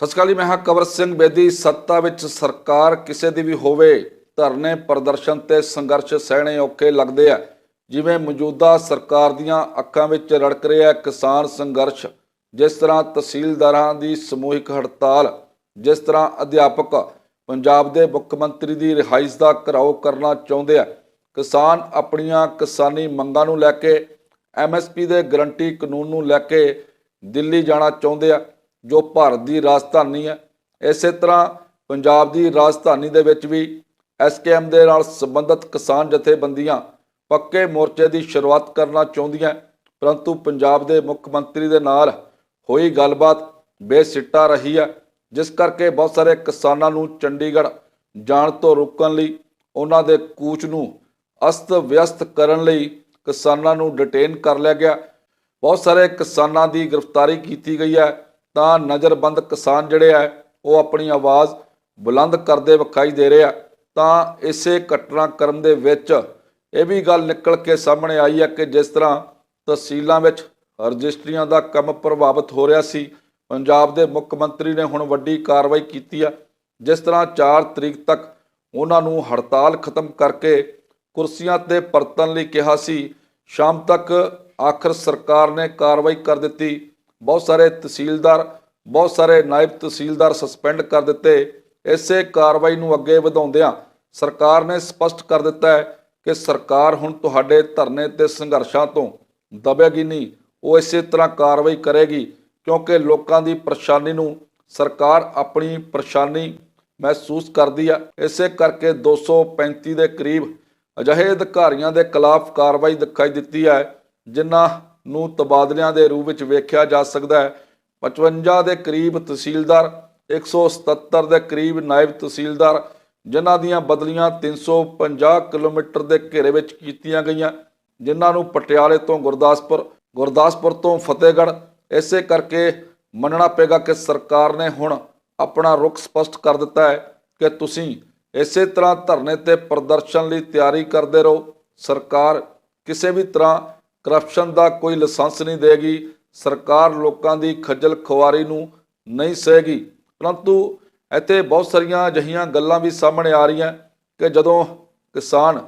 ਸਤਿ ਸ਼੍ਰੀ ਅਕਾਲ ਜੀ, ਮੈਂ ਹਾਂ ਕਵਰ ਸਿੰਘ ਬੇਦੀ। ਸੱਤਾ ਵਿੱਚ ਸਰਕਾਰ ਕਿਸੇ ਦੀ ਵੀ ਹੋਵੇ, ਧਰਨੇ ਪ੍ਰਦਰਸ਼ਨ ਤੇ ਸੰਘਰਸ਼ ਸਹਿਣੇ ਔਖੇ ਲੱਗਦੇ ਆ। ਜਿਵੇਂ ਮੌਜੂਦਾ ਸਰਕਾਰ ਦੀਆਂ ਅੱਖਾਂ ਵਿੱਚ ਰੜਕ ਰਿਹਾ ਕਿਸਾਨ ਸੰਘਰਸ਼, ਜਿਸ ਤਰ੍ਹਾਂ ਤਹਿਸੀਲਦਾਰਾਂ ਦੀ ਸਮੂਹਿਕ ਹੜਤਾਲ, ਜਿਸ ਤਰ੍ਹਾਂ ਅਧਿਆਪਕ ਪੰਜਾਬ ਦੇ ਮੁੱਖ ਮੰਤਰੀ ਦੀ ਰਿਹਾਇਸ਼ ਦਾ ਘਰਾਓ ਕਰਨਾ ਚਾਹੁੰਦੇ ਆ। ਕਿਸਾਨ ਆਪਣੀਆਂ ਕਿਸਾਨੀ ਮੰਗਾਂ ਨੂੰ ਲੈ ਕੇ ਐਮਐਸਪੀ ਦੇ ਗਰੰਟੀ ਕਾਨੂੰਨ ਨੂੰ ਲੈ ਕੇ ਦਿੱਲੀ ਜਾਣਾ ਚਾਹੁੰਦੇ ਆ। ਜੋ ਭਾਰਤ ਦੀ ਰਾਜਧਾਨੀ ਹੈ। ਇਸੇ ਤਰ੍ਹਾਂ ਪੰਜਾਬ ਦੀ ਰਾਜਧਾਨੀ ਦੇ ਵਿੱਚ ਵੀ ਐਸਕੇਐਮ ਦੇ ਨਾਲ ਸੰਬੰਧਿਤ ਕਿਸਾਨ ਜਥੇਬੰਦੀਆਂ ਪੱਕੇ ਮੋਰਚੇ ਦੀ ਸ਼ੁਰੂਆਤ ਕਰਨਾ ਚਾਹੁੰਦੀਆਂ ਪਰੰਤੂ ਪੰਜਾਬ ਦੇ ਮੁੱਖ ਮੰਤਰੀ ਦੇ ਨਾਲ ਹੋਈ ਗੱਲਬਾਤ ਬੇਸਿੱਟਾ ਰਹੀ ਹੈ, ਜਿਸ ਕਰਕੇ ਬਹੁਤ ਸਾਰੇ ਕਿਸਾਨਾਂ ਨੂੰ ਚੰਡੀਗੜ੍ਹ ਜਾਣ ਤੋਂ ਰੋਕਣ ਲਈ ਉਹਨਾਂ ਦੇ ਕੂਚ ਨੂੰ ਅਸਤ ਵਿਅਸਤ ਕਰਨ ਲਈ ਕਿਸਾਨਾਂ ਨੂੰ ਡਿਟੇਨ ਕਰ ਲਿਆ ਗਿਆ। ਬਹੁਤ ਸਾਰੇ ਕਿਸਾਨਾਂ ਦੀ ਗ੍ਰਿਫਤਾਰੀ ਕੀਤੀ ਗਈ ਹੈ। ਤਾਂ ਨਜ਼ਰਬੰਦ ਕਿਸਾਨ ਜਿਹੜੇ ਆ, ਉਹ ਆਪਣੀ ਆਵਾਜ਼ ਬੁਲੰਦ ਕਰਦੇ ਵਿਖਾਈ ਦੇ ਰਹੇ ਆ। ਤਾਂ ਇਸੇ ਘਟਨਾਕ੍ਰਮ ਦੇ ਵਿੱਚ ਇਹ ਵੀ ਗੱਲ ਨਿਕਲ ਕੇ ਸਾਹਮਣੇ ਆਈ ਹੈ ਕਿ ਜਿਸ ਤਰ੍ਹਾਂ ਤਹਿਸੀਲਾਂ ਵਿੱਚ ਰਜਿਸਟਰੀਆਂ ਦਾ ਕੰਮ ਪ੍ਰਭਾਵਿਤ ਹੋ ਰਿਹਾ ਸੀ, ਪੰਜਾਬ ਦੇ ਮੁੱਖ ਮੰਤਰੀ ਨੇ ਹੁਣ ਵੱਡੀ ਕਾਰਵਾਈ ਕੀਤੀ ਆ। ਜਿਸ ਤਰ੍ਹਾਂ 4 ਤਰੀਕ ਤੱਕ ਉਹਨਾਂ ਨੂੰ ਹੜਤਾਲ ਖਤਮ ਕਰਕੇ ਕੁਰਸੀਆਂ ਤੇ ਪਰਤਣ ਲਈ ਕਿਹਾ ਸੀ, ਸ਼ਾਮ ਤੱਕ ਆਖਰ ਸਰਕਾਰ ਨੇ ਕਾਰਵਾਈ ਕਰ ਦਿੱਤੀ। ਬਹੁਤ ਸਾਰੇ ਤਹਿਸੀਲਦਾਰ, ਬਹੁਤ ਸਾਰੇ ਨਾਇਬ ਤਹਿਸੀਲਦਾਰ ਸਸਪੈਂਡ ਕਰ ਦਿੱਤੇ। ਇਸੇ ਕਾਰਵਾਈ ਨੂੰ ਅੱਗੇ ਵਧਾਉਂਦਿਆਂ ਸਰਕਾਰ ਨੇ ਸਪਸ਼ਟ ਕਰ ਦਿੱਤਾ ਹੈ ਕਿ ਸਰਕਾਰ ਹੁਣ ਤੁਹਾਡੇ ਧਰਨੇ ਤੇ ਸੰਘਰਸ਼ਾਂ ਤੋਂ ਦਬੇਗੀ ਨਹੀਂ। ਉਹ ਇਸੇ ਤਰ੍ਹਾਂ ਕਾਰਵਾਈ ਕਰੇਗੀ ਕਿਉਂਕਿ ਲੋਕਾਂ ਦੀ ਪਰੇਸ਼ਾਨੀ ਨੂੰ ਸਰਕਾਰ ਆਪਣੀ ਪਰੇਸ਼ਾਨੀ ਮਹਿਸੂਸ ਕਰਦੀ ਆ। ਇਸੇ ਕਰਕੇ 235 ਦੇ ਕਰੀਬ ਅਜਿਹੇ ਅਧਿਕਾਰੀਆਂ ਦੇ ਖਿਲਾਫ ਕਾਰਵਾਈ ਦਿਖਾਈ ਦਿੱਤੀ ਹੈ, ਜਿਨ੍ਹਾਂ ਨੂੰ ਤਬਾਦਲਿਆਂ ਦੇ ਰੂਪ ਵਿੱਚ ਵੇਖਿਆ ਜਾ ਸਕਦਾ ਹੈ। 55 ਦੇ ਕਰੀਬ ਤਹਿਸੀਲਦਾਰ 177 ਦੇ ਕਰੀਬ ਨਾਇਬ ਤਹਿਸੀਲਦਾਰ, ਜਿਨ੍ਹਾਂ ਦੀਆਂ ਬਦਲੀਆਂ 350 ਕਿਲੋਮੀਟਰ ਦੇ ਘੇਰੇ ਵਿੱਚ ਕੀਤੀਆਂ ਗਈਆਂ, ਜਿਨ੍ਹਾਂ ਨੂੰ ਪਟਿਆਲੇ ਤੋਂ ਗੁਰਦਾਸਪੁਰ ਗੁਰਦਾਸਪੁਰ ਤੋਂ ਫਤਿਹਗੜ੍ਹ, ਇਸੇ ਕਰਕੇ ਮੰਨਣਾ ਪਏਗਾ ਕਿ ਸਰਕਾਰ ਨੇ ਹੁਣ ਆਪਣਾ ਰੁਖ ਸਪਸ਼ਟ ਕਰ ਦਿੱਤਾ ਹੈ ਕਿ ਤੁਸੀਂ ਇਸੇ ਤਰ੍ਹਾਂ ਧਰਨੇ ਤੇ ਪ੍ਰਦਰਸ਼ਨ ਲਈ ਤਿਆਰੀ ਕਰਦੇ ਰਹੋ। ਸਰਕਾਰ ਕਿਸੇ ਵੀ ਤਰ੍ਹਾਂ ਕਰਪਸ਼ਨ ਦਾ ਕੋਈ ਲਾਇਸੈਂਸ ਨਹੀਂ ਦੇਗੀ, ਸਰਕਾਰ ਲੋਕਾਂ ਦੀ ਖੱਜਲ ਖੁਆਰੀ ਨੂੰ ਨਹੀਂ ਸਹੇਗੀ। ਪਰੰਤੂ ਇੱਥੇ ਬਹੁਤ ਸਾਰੀਆਂ ਅਜਿਹੀਆਂ ਗੱਲਾਂ ਵੀ ਸਾਹਮਣੇ ਆ ਰਹੀਆਂ ਕਿ ਜਦੋਂ ਕਿਸਾਨ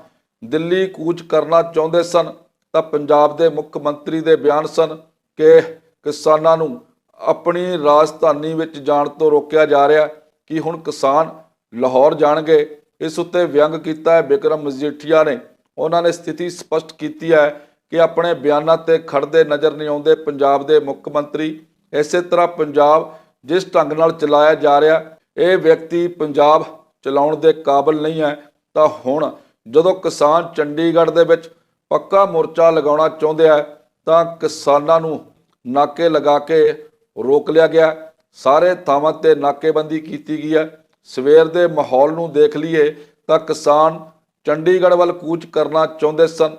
ਦਿੱਲੀ ਕੂਚ ਕਰਨਾ ਚਾਹੁੰਦੇ ਸਨ, ਤਾਂ ਪੰਜਾਬ ਦੇ ਮੁੱਖ ਮੰਤਰੀ ਦੇ ਬਿਆਨ ਸਨ ਕਿ ਕਿਸਾਨਾਂ ਨੂੰ ਆਪਣੀ ਰਾਜਧਾਨੀ ਵਿੱਚ ਜਾਣ ਤੋਂ ਰੋਕਿਆ ਜਾ ਰਿਹਾ ਕਿ ਹੁਣ ਕਿਸਾਨ ਲਾਹੌਰ ਜਾਣਗੇ। ਇਸ ਉੱਤੇ ਵਿਅੰਗ ਕੀਤਾ ਹੈ ਬਿਕਰਮ ਮਜੀਠੀਆ ਨੇ। ਉਹਨਾਂ ਨੇ ਸਥਿਤੀ ਸਪਸ਼ਟ ਕੀਤੀ ਹੈ ਕਿ ਆਪਣੇ ਬਿਆਨਾਂ ਤੇ ਖੜਦੇ ਨਜ਼ਰ ਨਹੀਂ ਆਉਂਦੇ ਪੰਜਾਬ ਦੇ ਮੁੱਖ ਮੰਤਰੀ। ਇਸੇ ਤਰ੍ਹਾਂ ਪੰਜਾਬ ਜਿਸ ਢੰਗ ਨਾਲ ਚਲਾਇਆ ਜਾ ਰਿਹਾ, ਇਹ ਵਿਅਕਤੀ ਪੰਜਾਬ ਚਲਾਉਣ ਦੇ ਕਾਬਿਲ ਨਹੀਂ ਹੈ, ਤਾਂ ਹੁਣ ਜਦੋਂ ਕਿਸਾਨ ਚੰਡੀਗੜ੍ਹ ਦੇ ਵਿੱਚ ਪੱਕਾ ਮੋਰਚਾ ਲਗਾਉਣਾ ਚਾਹੁੰਦੇ ਆ, ਤਾਂ ਕਿਸਾਨਾਂ ਨੂੰ ਨਾਕੇ ਲਗਾ ਕੇ ਰੋਕ ਲਿਆ ਗਿਆ। ਸਾਰੇ ਥਾਵਾਂ ਤੇ ਨਾਕੇਬੰਦੀ ਕੀਤੀ ਗਈ ਹੈ। ਸਵੇਰ ਦੇ ਮਾਹੌਲ ਨੂੰ ਦੇਖ ਲਈਏ ਤਾਂ ਕਿਸਾਨ ਚੰਡੀਗੜ੍ਹ ਵੱਲ ਕੂਚ ਕਰਨਾ ਚਾਹੁੰਦੇ ਸਨ।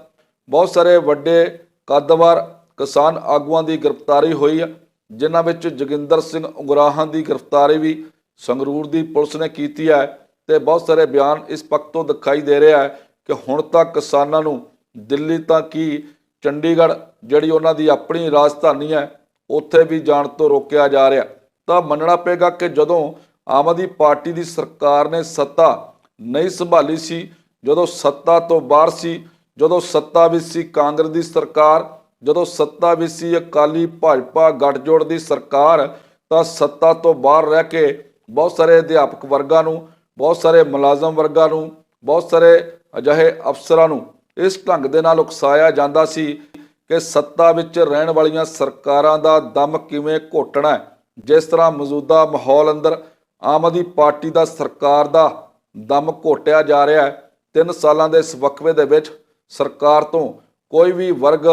ਬਹੁਤ ਸਾਰੇ ਵੱਡੇ ਕੱਦਵਾਰ ਕਿਸਾਨ ਆਗੂਆਂ ਦੀ ਗ੍ਰਿਫਤਾਰੀ ਹੋਈ ਹੈ ਜਿਨ੍ਹਾਂ ਵਿੱਚ ਜੋਗਿੰਦਰ ਸਿੰਘ ਉਗਰਾਹਾਂ ਦੀ ਗ੍ਰਿਫਤਾਰੀ ਵੀ ਸੰਗਰੂਰ ਦੀ ਪੁਲਿਸ ਨੇ ਕੀਤੀ ਹੈ ਤੇ ਬਹੁਤ ਸਾਰੇ ਬਿਆਨ ਇਸ ਪੱਖ ਤੋਂ ਦਿਖਾਈ ਦੇ ਰਿਹਾ ਹੈ ਕਿ ਹੁਣ ਤੱਕ ਕਿਸਾਨਾਂ ਨੂੰ ਦਿੱਲੀ ਤਾਂ ਕੀ ਚੰਡੀਗੜ੍ਹ, ਜਿਹੜੀ ਉਹਨਾਂ ਦੀ ਆਪਣੀ ਰਾਜਧਾਨੀ ਹੈ, ਉੱਥੇ ਵੀ ਜਾਣ ਤੋਂ ਰੋਕਿਆ ਜਾ ਰਿਹਾ। ਤਾਂ ਮੰਨਣਾ ਪਏਗਾ ਕਿ ਜਦੋਂ ਆਮ ਆਦਮੀ ਪਾਰਟੀ ਦੀ ਸਰਕਾਰ ਨੇ ਸੱਤਾ ਨਹੀਂ ਸੰਭਾਲੀ ਸੀ, ਜਦੋਂ ਸੱਤਾ ਤੋਂ ਬਾਹਰ ਸੀ ਜਦੋਂ ਸੱਤਾ ਵਿੱਚ ਸੀ ਕਾਂਗਰਸ ਦੀ ਸਰਕਾਰ, ਜਦੋਂ ਸੱਤਾ ਵਿੱਚ ਸੀ ਅਕਾਲੀ ਭਾਜਪਾ ਗੱਠਜੋੜ ਦੀ ਸਰਕਾਰ, ਤਾਂ ਸੱਤਾ ਤੋਂ ਬਾਹਰ ਰਹਿ ਕੇ ਬਹੁਤ ਸਾਰੇ ਅਧਿਆਪਕ ਵਰਗਾਂ ਨੂੰ, ਬਹੁਤ ਸਾਰੇ ਮੁਲਾਜ਼ਮ ਵਰਗਾਂ ਨੂੰ, ਬਹੁਤ ਸਾਰੇ ਅਜਿਹੇ ਅਫਸਰਾਂ ਨੂੰ ਇਸ ਢੰਗ ਦੇ ਨਾਲ ਉਕਸਾਇਆ ਜਾਂਦਾ ਸੀ ਕਿ ਸੱਤਾ ਵਿੱਚ ਰਹਿਣ ਵਾਲੀਆਂ ਸਰਕਾਰਾਂ ਦਾ ਦਮ ਕਿਵੇਂ ਘੋਟਣਾ ਹੈ। ਜਿਸ ਤਰ੍ਹਾਂ ਮੌਜੂਦਾ ਮਾਹੌਲ ਅੰਦਰ ਆਮ ਆਦਮੀ ਪਾਰਟੀ ਦਾ ਸਰਕਾਰ ਦਾ ਦਮ ਘੋਟਿਆ ਜਾ ਰਿਹਾ ਹੈ। ਤਿੰਨ ਸਾਲਾਂ ਦੇ ਇਸ ਵਕਫੇ ਦੇ ਵਿੱਚ ਸਰਕਾਰ ਤੋਂ ਕੋਈ ਵੀ ਵਰਗ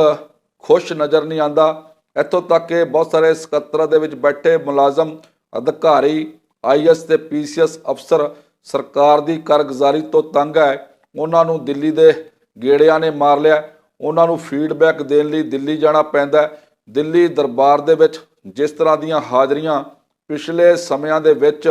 ਖੁਸ਼ ਨਜ਼ਰ ਨਹੀਂ ਆਂਦਾ ਇੱਥੋਂ ਤੱਕ ਕਿ ਬਹੁਤ ਸਾਰੇ ਸਕੱਤਰਾਂ ਦੇ ਵਿੱਚ ਬੈਠੇ ਮੁਲਾਜ਼ਮ, ਅਧਿਕਾਰੀ ਆਈਐਸ ਤੇ ਪੀਸੀਐਸ ਅਫਸਰ ਸਰਕਾਰ ਦੀ ਕਾਰਗੁਜ਼ਾਰੀ ਤੋਂ ਤੰਗ ਹੈ। ਉਹਨਾਂ ਨੂੰ ਦਿੱਲੀ ਦੇ ਗੇੜਿਆਂ ਨੇ ਮਾਰ ਲਿਆ। ਉਹਨਾਂ ਨੂੰ ਫੀਡਬੈਕ ਦੇਣ ਲਈ ਦਿੱਲੀ ਜਾਣਾ ਪੈਂਦਾ ਦਿੱਲੀ ਦਰਬਾਰ ਦੇ ਵਿੱਚ ਜਿਸ ਤਰ੍ਹਾਂ ਦੀਆਂ ਹਾਜ਼ਰੀਆਂ ਪਿਛਲੇ ਸਮਿਆਂ ਦੇ ਵਿੱਚ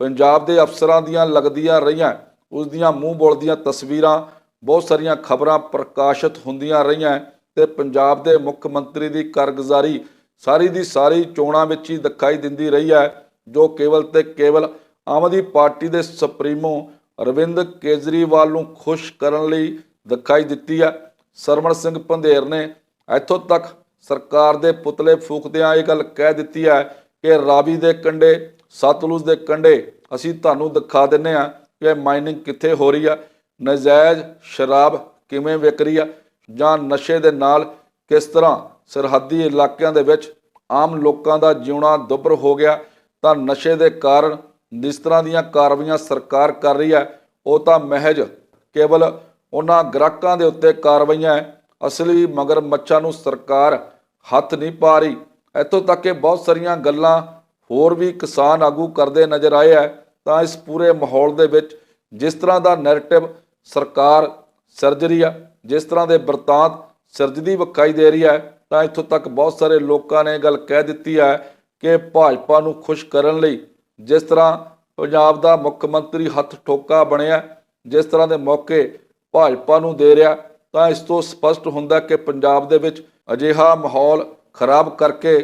ਪੰਜਾਬ ਦੇ ਅਫਸਰਾਂ ਦੀਆਂ ਲੱਗਦੀਆਂ ਰਹੀਆਂ ਉਸ ਦੀਆਂ ਮੂੰਹ ਬੋਲਦੀਆਂ ਤਸਵੀਰਾਂ ਬਹੁਤ ਸਾਰੀਆਂ ਖਬਰਾਂ ਪ੍ਰਕਾਸ਼ਿਤ ਹੁੰਦੀਆਂ ਰਹੀਆਂ ਤੇ ਪੰਜਾਬ ਦੇ ਮੁੱਖ ਮੰਤਰੀ ਦੀ ਕਾਰਗੁਜ਼ਾਰੀ ਸਾਰੀ ਦੀ ਸਾਰੀ ਚੋਣਾਂ ਵਿੱਚ ਹੀ ਦਿਖਾਈ ਦਿੰਦੀ ਰਹੀ ਹੈ, ਜੋ ਕੇਵਲ ਤੇ ਕੇਵਲ ਆਮ ਆਦਮੀ ਪਾਰਟੀ ਦੇ ਸੁਪਰੀਮੋ ਅਰਵਿੰਦ ਕੇਜਰੀਵਾਲ ਨੂੰ ਖੁਸ਼ ਕਰਨ ਲਈ ਦਿਖਾਈ ਦਿੱਤੀ ਹੈ। ਸਰਵਣ ਸਿੰਘ ਪੰਧੇਰ ਨੇ ਇੱਥੋਂ ਤੱਕ ਸਰਕਾਰ ਦੇ ਪੁਤਲੇ ਫੂਕਦਿਆਂ ਇਹ ਗੱਲ ਕਹਿ ਦਿੱਤੀ ਹੈ ਕਿ ਰਾਵੀ ਦੇ ਕੰਢੇ, ਸਤਲੁਜ ਦੇ ਕੰਢੇ ਅਸੀਂ ਤੁਹਾਨੂੰ ਦਿਖਾ ਦਿੰਨੇ ਆ ਕਿ ਮਾਈਨਿੰਗ ਕਿੱਥੇ ਹੋ ਰਹੀ ਆ ਨਜਾਇਜ਼ ਸ਼ਰਾਬ ਕਿਵੇਂ ਵਿਕ ਰਹੀ ਆ? ਜਾਂ ਨਸ਼ੇ ਦੇ ਨਾਲ ਕਿਸ ਤਰ੍ਹਾਂ ਸਰਹੱਦੀ ਇਲਾਕਿਆਂ ਦੇ ਵਿੱਚ ਆਮ ਲੋਕਾਂ ਦਾ ਜਿਉਣਾ ਦੁੱਭਰ ਹੋ ਗਿਆ? ਤਾਂ ਨਸ਼ੇ ਦੇ ਕਾਰਨ ਜਿਸ ਤਰ੍ਹਾਂ ਦੀਆਂ ਕਾਰਵਾਈਆਂ ਸਰਕਾਰ ਕਰ ਰਹੀ ਹੈ ਉਹ ਤਾਂ ਮਹਿਜ ਕੇਵਲ ਉਹਨਾਂ ਗ੍ਰਾਹਕਾਂ ਦੇ ਉੱਤੇ ਕਾਰਵਾਈਆਂ ਅਸਲੀ ਮਗਰ ਮੱਛਾਂ ਨੂੰ ਸਰਕਾਰ ਹੱਥ ਨਹੀਂ ਪਾ ਰਹੀ। ਇੱਥੋਂ ਤੱਕ ਕਿ ਬਹੁਤ ਸਾਰੀਆਂ ਗੱਲਾਂ ਹੋਰ ਵੀ ਕਿਸਾਨ ਆਗੂ ਕਰਦੇ ਨਜ਼ਰ ਆਏ ਹੈ ਤਾਂ ਇਸ ਪੂਰੇ ਮਾਹੌਲ ਦੇ ਵਿੱਚ ਜਿਸ ਤਰ੍ਹਾਂ ਦਾ ਨੈਰੇਟਿਵ ਸਰਕਾਰ ਸਿਰਜ ਰਹੀ ਆ, ਜਿਸ ਤਰ੍ਹਾਂ ਦੇ ਬਰਤਾਂਤ ਸਿਰਜਦੀ ਵਿਖਾਈ ਦੇ ਰਹੀ ਹੈ, ਤਾਂ ਇੱਥੋਂ ਤੱਕ ਬਹੁਤ ਸਾਰੇ ਲੋਕਾਂ ਨੇ ਇਹ ਗੱਲ ਕਹਿ ਦਿੱਤੀ ਹੈ ਕਿ ਭਾਜਪਾ ਨੂੰ ਖੁਸ਼ ਕਰਨ ਲਈ ਜਿਸ ਤਰ੍ਹਾਂ ਪੰਜਾਬ ਦਾ ਮੁੱਖ ਮੰਤਰੀ ਹੱਥ ਠੋਕਾ ਬਣਿਆ, ਜਿਸ ਤਰ੍ਹਾਂ ਦੇ ਮੌਕੇ ਭਾਜਪਾ ਨੂੰ ਦੇ ਰਿਹਾ, ਤਾਂ ਇਸ ਤੋਂ ਸਪਸ਼ਟ ਹੁੰਦਾ ਕਿ ਪੰਜਾਬ ਦੇ ਵਿੱਚ ਅਜਿਹਾ ਮਾਹੌਲ ਖਰਾਬ ਕਰਕੇ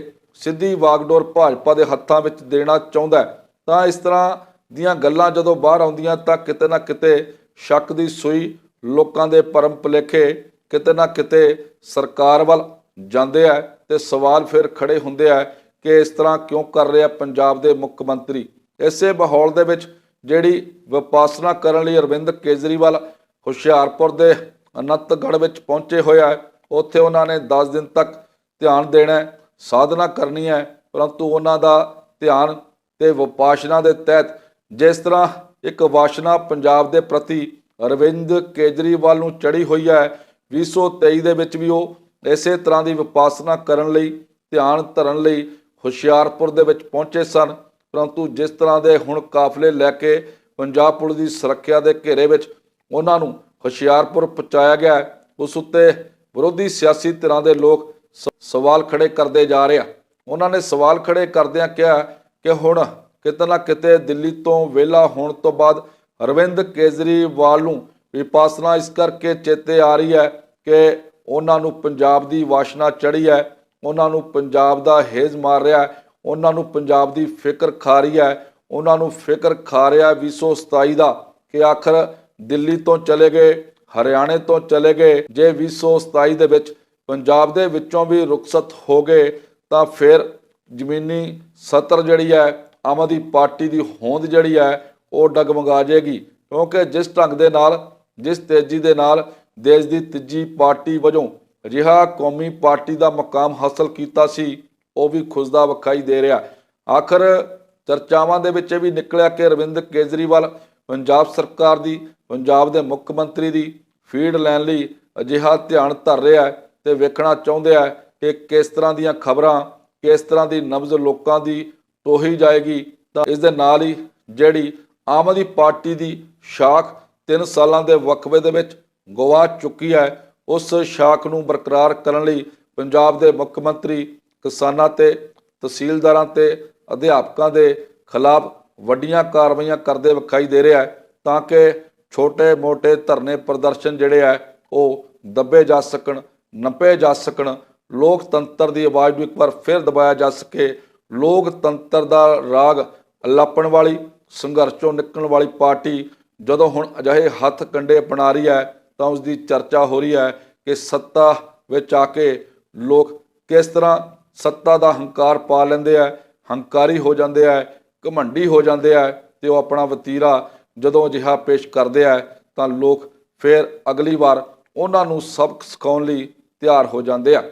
ਸਿੱਧੀ ਵਾਗਡੋਰ ਭਾਜਪਾ ਦੇ ਹੱਥਾਂ ਵਿੱਚ ਦੇਣਾ ਚਾਹੁੰਦਾ ਤਾਂ ਇਸ ਤਰ੍ਹਾਂ ਦੀਆਂ ਗੱਲਾਂ ਜਦੋਂ ਬਾਹਰ ਆਉਂਦੀਆਂ ਤਾਂ ਕਿਤੇ ਨਾ ਕਿਤੇ ਸ਼ੱਕ ਦੀ ਸੂਈ ਲੋਕਾਂ ਦੇ ਪਰਮ ਭੁਲੇਖੇ ਕਿਤੇ ਨਾ ਕਿਤੇ ਸਰਕਾਰ ਵੱਲ ਜਾਂਦੇ ਆ ਤੇ ਸਵਾਲ ਫਿਰ ਖੜੇ ਹੁੰਦੇ ਆ ਕਿ ਇਸ ਤਰ੍ਹਾਂ ਕਿਉਂ ਕਰ ਰਿਹਾ ਪੰਜਾਬ ਦੇ ਮੁੱਖ ਮੰਤਰੀ। ਇਸੇ ਮਾਹੌਲ ਦੇ ਵਿੱਚ ਜਿਹੜੀ ਵਿਪਾਸਨਾ ਕਰਨ ਲਈ ਅਰਵਿੰਦ ਕੇਜਰੀਵਾਲ ਹੁਸ਼ਿਆਰਪੁਰ ਦੇ ਅਨੰਤਗੜ੍ਹ ਵਿੱਚ ਪਹੁੰਚੇ ਹੋਇਆ ਹੈ ਉੱਥੇ ਉਹਨਾਂ ਨੇ 10 ਦਿਨ ਤੱਕ ਧਿਆਨ ਦੇਣਾ ਹੈ, ਸਾਧਨਾ ਕਰਨੀ ਹੈ ਪਰੰਤੂ ਉਹਨਾਂ ਦਾ ਧਿਆਨ ਤੇ ਵਿਪਾਸ਼ਨਾ ਦੇ ਤਹਿਤ ਜਿਸ ਤਰ੍ਹਾਂ ਇੱਕ ਵਾਸ਼ਨਾ ਪੰਜਾਬ ਦੇ ਪ੍ਰਤੀ ਅਰਵਿੰਦ ਕੇਜਰੀਵਾਲ ਨੂੰ ਚੜੀ ਹੋਈ ਹੈ। 2023 ਦੇ ਵਿੱਚ ਵੀ ਉਹ ਇਸੇ ਤਰ੍ਹਾਂ ਦੀ ਵਿਪਾਸਨਾ ਕਰਨ ਲਈ, ਧਿਆਨ ਧਰਨ ਲਈ ਹੁਸ਼ਿਆਰਪੁਰ ਦੇ ਵਿੱਚ ਪਹੁੰਚੇ ਸਨ। ਪਰੰਤੂ ਜਿਸ ਤਰ੍ਹਾਂ ਦੇ ਹੁਣ ਕਾਫਲੇ ਲੈ ਕੇ ਪੰਜਾਬ ਪੁਲਿਸ ਦੀ ਸੁਰੱਖਿਆ ਦੇ ਘੇਰੇ ਵਿੱਚ ਉਹਨਾਂ ਨੂੰ ਹੁਸ਼ਿਆਰਪੁਰ ਪਹੁੰਚਾਇਆ ਗਿਆ ਉਸ ਉੱਤੇ ਵਿਰੋਧੀ ਸਿਆਸੀ ਧਿਰਾਂ ਦੇ ਲੋਕ ਸ- ਸਵਾਲ ਖੜੇ ਕਰਦੇ ਜਾ ਰਹੇ ਆ। ਉਹਨਾਂ ਨੇ ਸਵਾਲ ਖੜੇ ਕਰਦਿਆਂ ਕਿਹਾ ਕਿ ਹੁਣ ਕਿਤੇ ਨਾ ਕਿਤੇ ਦਿੱਲੀ ਤੋਂ ਵਿਹਲਾ ਹੋਣ ਤੋਂ ਬਾਅਦ ਅਰਵਿੰਦ ਕੇਜਰੀਵਾਲ ਨੂੰ ਵਿਪਾਸਨਾ ਇਸ ਕਰਕੇ ਚੇਤੇ ਆ ਰਹੀ ਹੈ ਕਿ ਉਹਨਾਂ ਨੂੰ ਪੰਜਾਬ ਦੀ ਵਾਸ਼ਨਾ ਚੜੀ ਹੈ, ਉਹਨਾਂ ਨੂੰ ਪੰਜਾਬ ਦਾ ਹੇਜ਼ ਮਾਰ ਰਿਹਾ ਹੈ, ਉਹਨਾਂ ਨੂੰ ਪੰਜਾਬ ਦੀ ਫਿਕਰ ਖਾ ਰਹੀ ਹੈ, ਉਹਨਾਂ ਨੂੰ ਫਿਕਰ ਖਾ ਰਿਹਾ 2027 ਦਾ ਕਿ ਆਖਰ ਦਿੱਲੀ ਤੋਂ ਚਲੇ ਗਏ, ਹਰਿਆਣੇ ਤੋਂ ਚਲੇ ਗਏ, ਜੇ 2027 ਦੇ ਵਿੱਚ ਪੰਜਾਬ ਦੇ ਵਿੱਚੋਂ ਵੀ ਰੁਖਸਤ ਹੋ ਗਏ ਤਾਂ ਫਿਰ ਜ਼ਮੀਨੀ ਸਤਰ ਜਿਹੜੀ ਹੈ ਆਮ ਆਦਮੀ ਪਾਰਟੀ ਦੀ ਹੋਂਦ ਜਿਹੜੀ ਹੈ, ਉਹ ਡਗਮਗਾ ਜਾਏਗੀ ਕਿਉਂਕਿ ਜਿਸ ਢੰਗ ਦੇ ਨਾਲ, ਜਿਸ ਤੇਜ਼ੀ ਦੇ ਨਾਲ ਦੇਸ਼ ਦੀ ਤੀਜੀ ਪਾਰਟੀ ਵਜੋਂ ਅਜਿਹਾ ਕੌਮੀ ਪਾਰਟੀ ਦਾ ਮਕਾਮ ਹਾਸਲ ਕੀਤਾ ਸੀ, ਉਹ ਵੀ ਖੁਸਦਾ ਵਿਖਾਈ ਦੇ ਰਿਹਾ। ਆਖਰ ਚਰਚਾਵਾਂ ਦੇ ਵਿੱਚ ਇਹ ਵੀ ਨਿਕਲਿਆ ਕਿ ਅਰਵਿੰਦ ਕੇਜਰੀਵਾਲ ਪੰਜਾਬ ਸਰਕਾਰ ਦੀ, ਪੰਜਾਬ ਦੇ ਮੁੱਖ ਮੰਤਰੀ ਦੀ ਫੀਡ ਲੈਣ ਲਈ ਅਜਿਹਾ ਧਿਆਨ ਧਰ ਰਿਹਾ ਹੈ ਤੇ ਵੇਖਣਾ ਚਾਹੁੰਦੇ ਆ ਕਿ ਕਿਸ ਤਰ੍ਹਾਂ ਦੀਆਂ ਖਬਰਾਂ, ਕਿਸ ਤਰ੍ਹਾਂ ਦੀ ਨਬਜ਼ ਲੋਕਾਂ ਦੀ ਤੋਹੀ ਜਾਏਗੀ ਤਾਂ ਇਸ ਦੇ ਨਾਲ ਹੀ ਜਿਹੜੀ ਆਮ ਆਦਮੀ ਪਾਰਟੀ ਦੀ ਸ਼ਾਖ 3 ਸਾਲਾਂ ਦੇ ਵਕਫੇ ਦੇ ਵਿੱਚ ਗਵਾ ਚੁੱਕੀ ਹੈ, ਉਸ ਸ਼ਾਖ ਨੂੰ ਬਰਕਰਾਰ ਕਰਨ ਲਈ ਪੰਜਾਬ ਦੇ ਮੁੱਖ ਮੰਤਰੀ, ਕਿਸਾਨਾਂ ਤੇ ਤਹਿਸੀਲਦਾਰਾਂ ਤੇ ਅਧਿਆਪਕਾਂ ਦੇ ਖਿਲਾਫ ਵੱਡੀਆਂ ਕਾਰਵਾਈਆਂ ਕਰਦੇ ਵਿਖਾਈ ਦੇ ਰਿਹਾ ਹੈ, ਤਾਂ ਕਿ ਛੋਟੇ-ਮੋਟੇ ਧਰਨੇ ਪ੍ਰਦਰਸ਼ਨ ਜਿਹੜੇ ਆ ਉਹ ਦੱਬੇ ਜਾ ਸਕਣ, ਨੱਪੇ ਜਾ ਸਕਣ, ਲੋਕਤੰਤਰ ਦੀ ਆਵਾਜ਼ ਨੂੰ ਇੱਕ ਵਾਰ ਫਿਰ ਦਬਾਇਆ ਜਾ ਸਕੇ ਲੋਕਤੰਤਰ ਦਾ ਰਾਗ ਅਲਾਪਣ ਵਾਲੀ, ਸੰਘਰਸ਼ ਚੋਂ ਨਿਕਲਣ ਵਾਲੀ ਪਾਰਟੀ ਜਦੋਂ ਹੁਣ ਅਜਿਹੇ ਹੱਥ ਕੰਡੇ ਅਪਣਾ ਰਹੀ ਹੈ ਤਾਂ ਉਸ ਦੀ ਚਰਚਾ ਹੋ ਰਹੀ ਹੈ ਕਿ ਸੱਤਾ ਵਿੱਚ ਆ ਕੇ ਲੋਕ ਕਿਸ ਤਰ੍ਹਾਂ ਸੱਤਾ ਦਾ ਹੰਕਾਰ ਪਾ ਲੈਂਦੇ ਆ, ਹੰਕਾਰੀ ਹੋ ਜਾਂਦੇ ਆ, ਘਮੰਡੀ ਹੋ ਜਾਂਦੇ ਆ ਤੇ ਉਹ ਆਪਣਾ ਵਤੀਰਾ ਜਦੋਂ ਅਜਿਹਾ ਪੇਸ਼ ਕਰਦੇ ਆ ਤਾਂ ਲੋਕ ਫਿਰ ਅਗਲੀ ਵਾਰ ਉਹਨਾਂ ਨੂੰ ਸਬਕ ਸਿਖਾਉਣ ਲਈ ਤਿਆਰ ਹੋ ਜਾਂਦੇ ਆ।